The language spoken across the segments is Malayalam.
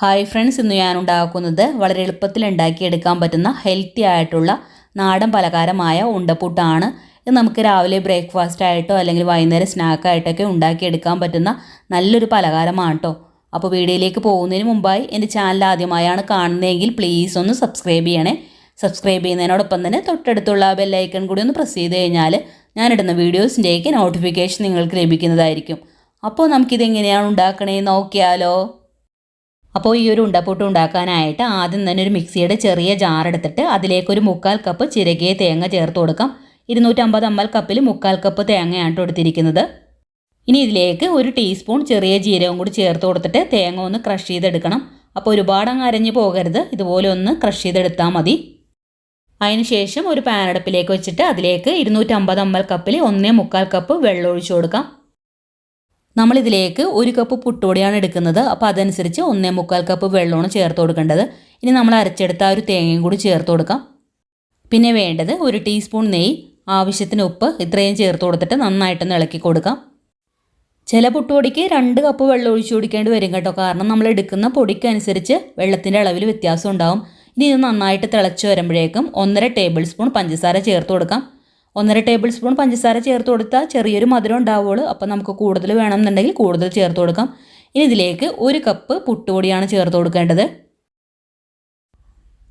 ഹായ് ഫ്രണ്ട്സ് ഇന്ന് ഞാൻ ഉണ്ടാക്കുന്നത് വളരെ എളുപ്പത്തിൽ ഉണ്ടാക്കിയെടുക്കാൻ പറ്റുന്ന ഹെൽത്തി ആയിട്ടുള്ള നാടൻ പലഹാരമായ ഉണ്ടപ്പുട്ടാണ് ഇത് നമുക്ക് രാവിലെ ബ്രേക്ക്ഫാസ്റ്റ് ആയിട്ടോ അല്ലെങ്കിൽ വൈകുന്നേരം സ്നാക്കായിട്ടൊക്കെ ഉണ്ടാക്കിയെടുക്കാൻ പറ്റുന്ന നല്ലൊരു പലഹാരമാണ് കേട്ടോ അപ്പോൾ വീഡിയോയിലേക്ക് പോകുന്നതിന് മുമ്പായി എന്റെ ചാനൽ ആദ്യമായാണ് കാണുന്നതെങ്കിൽ പ്ലീസ് ഒന്ന് സബ്സ്ക്രൈബ് ചെയ്യണേ. സബ്സ്ക്രൈബ് ചെയ്യുന്നതിനോടൊപ്പം തന്നെ തൊട്ടടുത്തുള്ള ബെല്ലൈക്കൺ കൂടി ഒന്ന് പ്രസ് ചെയ്ത് കഴിഞ്ഞാൽ ഞാനിടുന്ന വീഡിയോസിന്റെയൊക്കെ നോട്ടിഫിക്കേഷൻ നിങ്ങൾക്ക് ലഭിക്കുന്നതായിരിക്കും. അപ്പോൾ നമുക്കിതെങ്ങനെയാണ് ഉണ്ടാക്കണേ നോക്കിയാലോ. അപ്പോൾ ഈ ഒരു ഉണ്ടപ്പൂട്ട് ഉണ്ടാക്കാനായിട്ട് ആദ്യം തന്നെ ഒരു മിക്സിയുടെ ചെറിയ ജാർ എടുത്തിട്ട് അതിലേക്ക് ഒരു മുക്കാൽ കപ്പ് ചിരകിയ തേങ്ങ ചേർത്ത് കൊടുക്കാം. ഇരുന്നൂറ്റമ്പത് എം കപ്പിൽ മുക്കാൽ കപ്പ് തേങ്ങയാണ് കൊടുത്തിരിക്കുന്നത് ഇനി ഇതിലേക്ക് ഒരു ടീസ്പൂൺ ചെറിയ ജീരകം കൂടി ചേർത്ത് കൊടുത്തിട്ട് തേങ്ങ ഒന്ന് ക്രഷ് ചെയ്തെടുക്കണം. അപ്പോൾ ഒരുപാട് അങ്ങ് അരഞ്ഞു പോകരുത്. ഇതുപോലെ ഒന്ന് ക്രഷ് ചെയ്തെടുത്താൽ മതി. അതിനുശേഷം ഒരു പാനടപ്പിലേക്ക് വെച്ചിട്ട് അതിലേക്ക് ഇരുന്നൂറ്റമ്പത് എം കപ്പിൽ ഒന്നേ മുക്കാൽ കപ്പ് വെള്ളം ഒഴിച്ചു കൊടുക്കാം. നമ്മളിതിലേക്ക് ഒരു കപ്പ് പുട്ടുപൊടിയാണ് എടുക്കുന്നത്. അപ്പോൾ അതനുസരിച്ച് ഒന്നേ മുക്കാൽ കപ്പ് വെള്ളമാണ് ചേർത്ത് കൊടുക്കേണ്ടത്. ഇനി നമ്മൾ അരച്ചെടുത്ത ആ ഒരു തേങ്ങയും കൂടി ചേർത്ത് കൊടുക്കാം. പിന്നെ വേണ്ടത് ഒരു ടീസ്പൂൺ നെയ്യ് ആവശ്യത്തിന് ഉപ്പ് ഇത്രയും ചേർത്ത് കൊടുത്തിട്ട് നന്നായിട്ടൊന്ന് ഇളക്കി കൊടുക്കാം. ചില പുട്ടുപൊടിക്ക് രണ്ട് കപ്പ് വെള്ളം ഒഴിച്ചു കൊടുക്കേണ്ടി വരും കേട്ടോ. കാരണം നമ്മൾ എടുക്കുന്ന പൊടിക്കനുസരിച്ച് വെള്ളത്തിന്റെ അളവിൽ വ്യത്യാസം ഉണ്ടാകും ഇനി ഇത് നന്നായിട്ട് തിളച്ച് വരുമ്പോഴേക്കും ഒന്നര ടേബിൾ സ്പൂൺ പഞ്ചസാര ചേർത്ത് കൊടുക്കാം. ഒന്നര ടേബിൾ സ്പൂൺ പഞ്ചസാര ചേർത്ത് കൊടുത്താൽ ചെറിയൊരു മധുരം ഉണ്ടാവുള്ളൂ. അപ്പോൾ നമുക്ക് കൂടുതൽ വേണമെന്നുണ്ടെങ്കിൽ കൂടുതൽ ചേർത്ത് കൊടുക്കാം. ഇനി ഇതിലേക്ക് ഒരു കപ്പ് പുട്ടുപൊടിയാണ് ചേർത്ത് കൊടുക്കേണ്ടത്.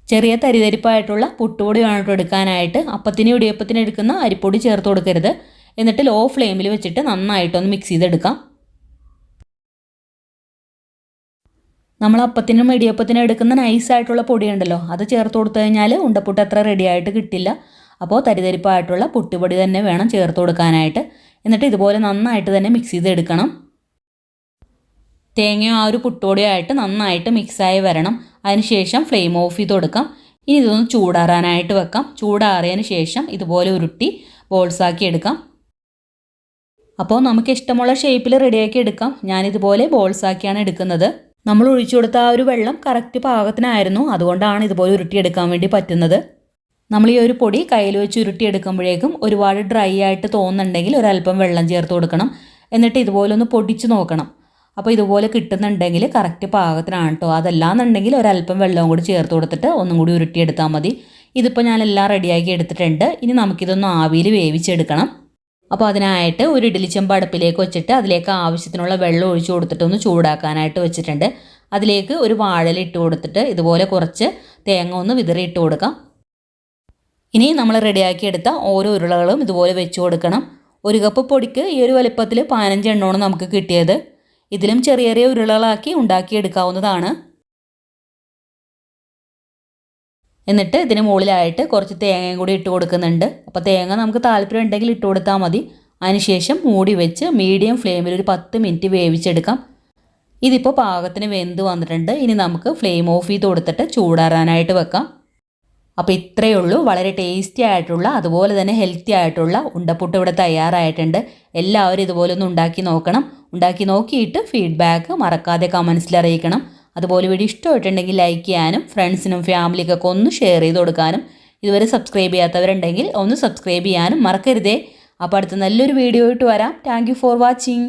ചെറിയ തരിതരിപ്പായിട്ടുള്ള പുട്ടുപൊടി വേണം എടുക്കാനായിട്ട്. അപ്പത്തിന് ഇടിയപ്പത്തിന് എടുക്കുന്ന അരിപ്പൊടി ചേർത്ത് കൊടുക്കരുത്. എന്നിട്ട് ലോ ഫ്ലെയിമിൽ വെച്ചിട്ട് നന്നായിട്ടൊന്ന് മിക്സ് ചെയ്തെടുക്കാം. നമ്മൾ അപ്പത്തിനും ഇടിയപ്പത്തിനും എടുക്കുന്ന നൈസായിട്ടുള്ള പൊടിയുണ്ടല്ലോ. അത് ചേർത്ത് കൊടുത്തു കഴിഞ്ഞാൽ ഉണ്ടപ്പുട്ട് അത്ര റെഡിയായിട്ട് കിട്ടില്ല. അപ്പോൾ തരിതരിപ്പായിട്ടുള്ള പുട്ടുപൊടി തന്നെ വേണം ചേർത്ത് കൊടുക്കാനായിട്ട്. എന്നിട്ട് ഇതുപോലെ നന്നായിട്ട് തന്നെ മിക്സ് ചെയ്തെടുക്കണം. തേങ്ങയും ആ ഒരു പുട്ടുപൊടിയായിട്ട് നന്നായിട്ട് മിക്സായി വരണം. അതിനുശേഷം ഫ്ലെയിം ഓഫ് ചെയ്ത് കൊടുക്കാം. ഇനി ഇതൊന്ന് ചൂടാറാനായിട്ട് വെക്കാം. ചൂടാറിയതിന് ശേഷം ഇതുപോലെ ഉരുട്ടി ബോൾസാക്കി എടുക്കാം. അപ്പോൾ നമുക്ക് ഇഷ്ടമുള്ള ഷേപ്പിൽ റെഡിയാക്കി എടുക്കാം. ഞാനിതുപോലെ ബോൾസാക്കിയാണ് എടുക്കുന്നത്. നമ്മൾ ഒഴിച്ചു കൊടുത്ത ആ ഒരു വെള്ളം കറക്റ്റ് പാകത്തിനായിരുന്നു. അതുകൊണ്ടാണ് ഇതുപോലെ ഉരുട്ടിയെടുക്കാൻ വേണ്ടി പറ്റുന്നത്. നമ്മൾ ഈ ഒരു പൊടി കയ്യിൽ വെച്ച് ഉരുട്ടിയെടുക്കുമ്പോഴേക്കും ഒരുപാട് ഡ്രൈ ആയിട്ട് തോന്നുന്നുണ്ടെങ്കിൽ ഒരല്പം വെള്ളം ചേർത്ത് കൊടുക്കണം. എന്നിട്ട് ഇതുപോലെ ഒന്ന് പൊടിച്ച് നോക്കണം. അപ്പോൾ ഇതുപോലെ കിട്ടുന്നുണ്ടെങ്കിൽ കറക്റ്റ് പാകത്തിനാണ് കേട്ടോ അതല്ലാന്നുണ്ടെങ്കിൽ ഒരല്പം വെള്ളവും കൂടി ചേർത്ത് കൊടുത്തിട്ട് ഒന്നും കൂടി ഉരുട്ടിയെടുത്താൽ മതി. ഇതിപ്പോൾ ഞാൻ എല്ലാം റെഡിയാക്കി എടുത്തിട്ടുണ്ട്. ഇനി നമുക്കിതൊന്ന് ആവിയിൽ വേവിച്ചെടുക്കണം. അപ്പോൾ അതിനായിട്ട് ഒരു ഇഡ്ഡലി ചെമ്പ് അടുപ്പിലേക്ക് വെച്ചിട്ട് അതിലേക്ക് ആവശ്യത്തിനുള്ള വെള്ളം ഒഴിച്ചു കൊടുത്തിട്ട് ഒന്ന് ചൂടാക്കാനായിട്ട് വെച്ചിട്ടുണ്ട്. അതിലേക്ക് ഒരു വാഴലിട്ട് കൊടുത്തിട്ട് ഇതുപോലെ കുറച്ച് തേങ്ങ ഒന്ന് വിതറി ഇട്ട് കൊടുക്കാം. ഇനി നമ്മൾ റെഡിയാക്കിയെടുത്ത ഓരോ ഉരുളകളും ഇതുപോലെ വെച്ച് കൊടുക്കണം. ഒരു കപ്പ് പൊടിക്ക് ഈ ഒരു വലിപ്പത്തിൽ പതിനഞ്ച് എണ്ണമാണ് നമുക്ക് കിട്ടിയത്. ഇതിലും ചെറിയ ചെറിയ ഉരുളകളാക്കി ഉണ്ടാക്കിയെടുക്കാവുന്നതാണ്. എന്നിട്ട് ഇതിന് മുകളിലായിട്ട് കുറച്ച് തേങ്ങയും കൂടി ഇട്ട് കൊടുക്കുന്നുണ്ട്. അപ്പോൾ തേങ്ങ നമുക്ക് താല്പര്യം ഉണ്ടെങ്കിൽ ഇട്ട് കൊടുത്താൽ മതി. അതിനുശേഷം മൂടി വെച്ച് മീഡിയം ഫ്ലെയിമിൽ ഒരു പത്ത് മിനിറ്റ് വേവിച്ചെടുക്കാം. ഇതിപ്പോൾ പാകത്തിന് വെന്ത് വന്നിട്ടുണ്ട്. ഇനി നമുക്ക് ഫ്ലെയിം ഓഫ് ചെയ്ത് കൊടുത്തിട്ട് ചൂടാറാനായിട്ട് വെക്കാം. അപ്പോൾ ഇത്രയേ ഉള്ളൂ. വളരെ ടേസ്റ്റി ആയിട്ടുള്ള അതുപോലെ തന്നെ ഹെൽത്തി ആയിട്ടുള്ള ഉണ്ടപ്പുട്ട് ഇവിടെ തയ്യാറായിട്ടുണ്ട്. എല്ലാവരും ഇതുപോലെ ഒന്ന് ഉണ്ടാക്കി നോക്കണം. ഉണ്ടാക്കി നോക്കിയിട്ട് ഫീഡ്ബാക്ക് മറക്കാതെ കമൻസിൽ അറിയിക്കണം. അതുപോലെ വീഡിയോ ഇഷ്ടമായിട്ടുണ്ടെങ്കിൽ ലൈക്ക് ചെയ്യാനും ഫ്രണ്ട്സിനും ഫാമിലിക്കൊക്കെ ഒന്ന് ഷെയർ ചെയ്ത് കൊടുക്കാനും ഇതുവരെ സബ്സ്ക്രൈബ് ചെയ്യാത്തവരുണ്ടെങ്കിൽ ഒന്ന് സബ്സ്ക്രൈബ് ചെയ്യാനും മറക്കരുതേ. അപ്പോൾ അടുത്ത നല്ലൊരു വീഡിയോ ആയിട്ട് വരാം. Thank for watching